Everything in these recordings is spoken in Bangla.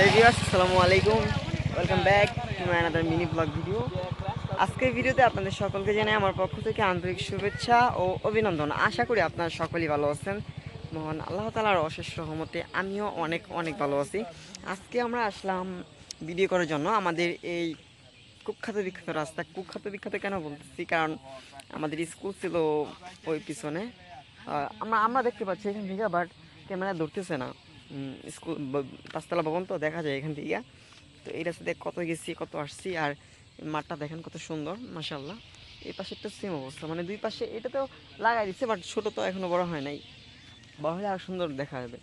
আসসালামু আলাইকুম। Welcome back to my another mini vlog video আজকের ভিডিওতে আপনাদের সকলকে জানাই আমার পক্ষ থেকে আন্তরিক শুভেচ্ছা ও অভিনন্দন। আশা করি আপনারা সকলেই ভালো আছেন। মহান আল্লাহ তালার অশেষ রহমতে আমিও অনেক অনেক ভালো আছি। আজকে আমরা আসলাম ভিডিও করার জন্য। আমাদের এই কুখ্যাত বিখ্যাত রাস্তা, কুখ্যাত বিখ্যাত কেন বলতেছি? কারণ আমাদের স্কুল ছিল ওই পিছনে। আমরা আমরা দেখতে পাচ্ছি এখান থেকে বাট ক্যামেরা ধরতেছে না। স্কুল পাঁচতলা ভবন তো দেখা যায় এখান থেকে। তো এই রাস্তাতে কত গেছি, কত আসছি আর মাঠটা দেখেন কত সুন্দর মাসাল্লাহ এই পাশে তো সেম অবস্থা মানে দুই পাশে এটা তো লাগাই দিচ্ছে বাট ছোট তো এখনও বড় হয় নাই। বড় হলে আর সুন্দর দেখা যাবে।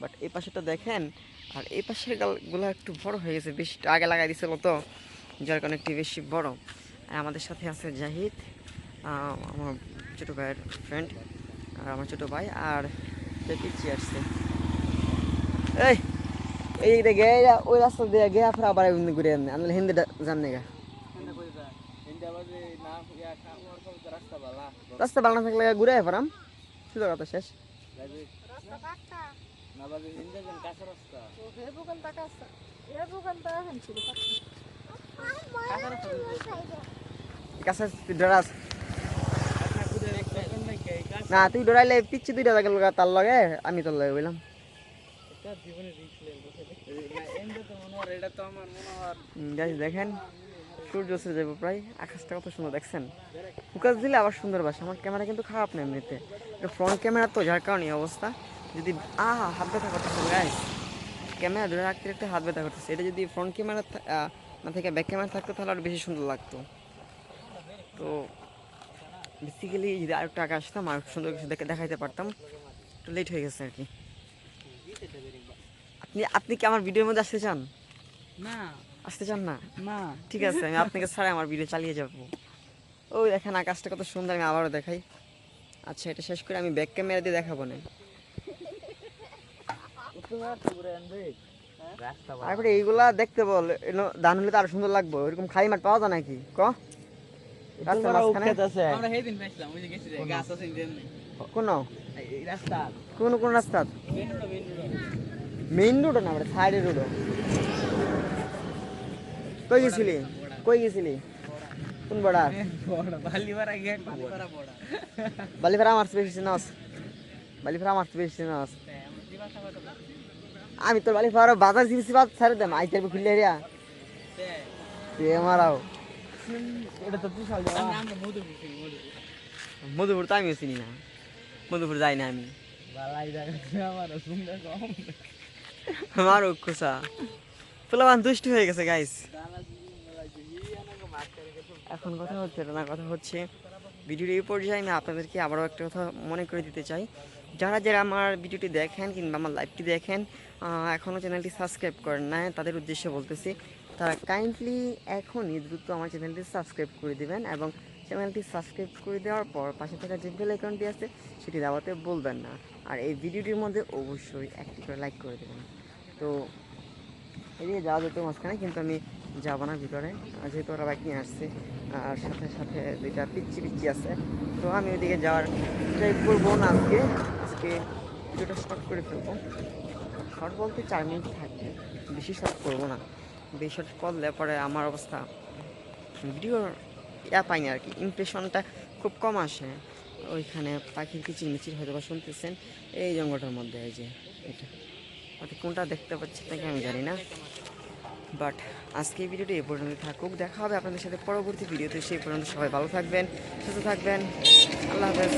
বাট এই পাশেটা দেখেন, আর এই পাশের গালগুলো একটু বড় হয়ে গেছে, বেশি আগে লাগাই দিছিল তো, যার কারণে একটু বেশি বড়। আর আমাদের সাথে আছে জাহিদ আমার ছোটো ভাইয়ের ফ্রেন্ড আর আমার ছোটো ভাই, আর পিচ্ছি আসছে এই এই দিকে গিয়ে ওই রাস্তা দিয়ে গিয়ে ফের আবার এমনি ঘুরে এমনি আমি হিন্দি জানি গা রাস্তা ভালো না থাকলে ঘুরে ফেরাম শুধু কথা শেষ কাছে তুই ডরাস না তুই ডরাইলে পিচ্ছি দুইটা লাগে লগা তার লগে আমি তোর লগে বললাম দেখেন, সূর্য উঠে যাব প্রায়, আকাশটা কত সুন্দর, দেখছেন? ফোকাস দিলে আবার সুন্দর বাসে, আমার ক্যামেরা কিন্তু খারাপ না এমনিতে। এটা ফ্রন্ট ক্যামেরা তো, যার কারণে অবস্থা। যদি, আহা, হাত ব্যথা করতেছে গাইস ক্যামেরা ধরে রাখতে রাখতে হাত ব্যথা করতেছে। এটা যদি ফ্রন্ট ক্যামেরা না থেকে ব্যাক ক্যামেরা থাকতো, তাহলে আরও বেশি সুন্দর লাগতো। তো বেসিক্যালি যদি আরেকটু আগে আসতাম আর সুন্দর কিছু দেখে দেখাইতে পারতাম, একটু লেট হয়ে গেছে আর কি। আপনি আপনি কি আমার ভিডিওর মধ্যে আসতে চান? না। আসতে চান না? না। ঠিক আছে আমি আপনাকে ছাড়াই আমার ভিডিও চালিয়ে যাব। ওই দেখেন আকাশটা কত সুন্দর আমি আবারও দেখাই। আচ্ছা এটা শেষ করে আমি ব্যাক ক্যামেরা দিয়ে দেখাবো না। তারপরে এইগুলা দেখতে বল ধান হলে তো আরও সুন্দর লাগবে। ওইরকম খালি মাঠ পাওয়া যায় নাকি? ক? কোন? কোন কোন রাস্তা? Main road main road. Main road না আমরা সাইডের রোড। কই গেছিলি? কই গেছিলি? কোন বড়া? বালিপাড়া বালিপাড়া আমার বেশি চিনাস বালিফেরা আমার বেশি চিনাস আমি তোর বালিফেরা বাজার জিনিস বাদ ছাড়ে দেম আই খুললে রিয়া মারাও। মধুপুর তো আমিও চিনি না। মধুপুর যাই না আমি। দুষ্ট হয়ে গেছে গাইস এখন কথা হচ্ছে না কথা হচ্ছে। ভিডিওর এই পর্যায়ে আমি আপনাদেরকে আবারও একটা কথা মনে করে দিতে চাই। যারা যারা আমার ভিডিওটি দেখেন কিংবা আমার লাইভটি দেখেন এখনও চ্যানেলটি সাবস্ক্রাইব করেন না তাদের উদ্দেশ্যে বলতেছি তারা কাইন্ডলি এখনই দ্রুত আমার চ্যানেলটি সাবস্ক্রাইব করে দিবেন এবং চ্যানেলটি সাবস্ক্রাইব করে দেওয়ার পর পাশে থাকা যে বেল আইকনটি আছে, সেটি দাবাতে বলবেন না। আর এই ভিডিওটির মধ্যে অবশ্যই একটি করে লাইক করে দেবেন। তো এদিকে যাওয়া যেত মাঝখানে, কিন্তু আমি যাব না ভিতরে। যেহেতু ওরা বাইক নিয়ে আসছে, আর সাথে সাথে দুইটা পিচ্ছি পিচ্ছি আছে, তো আমি ওইদিকে যাওয়ার ট্রাই করব না আজকে। আজকে ভিডিওটা শর্ট করে ফেলব। শর্ট বলতে চার মিনিট থাকবে। বেশি শর্ট করব না। বেশি করলে পরে আমার অবস্থা, ভিডিওর ইয়া পাইনি আর কি ইমপ্রেশনটা খুব কম আসে। ওইখানে পাখির কিচির মিচির হয়তো বা শুনতেছেন, এই জঙ্গলটার মধ্যে, এই যে এটা। কোনটা দেখতে পাচ্ছি নাকি আমি জানি না। বাট আজকে এই ভিডিওটি এ পর্যন্ত থাকুক, দেখা হবে আপনাদের সাথে পরবর্তী ভিডিওতে, সেই পর্যন্ত সবাই ভালো থাকবেন, সুস্থ থাকবেন, আল্লাহ হাফেজ।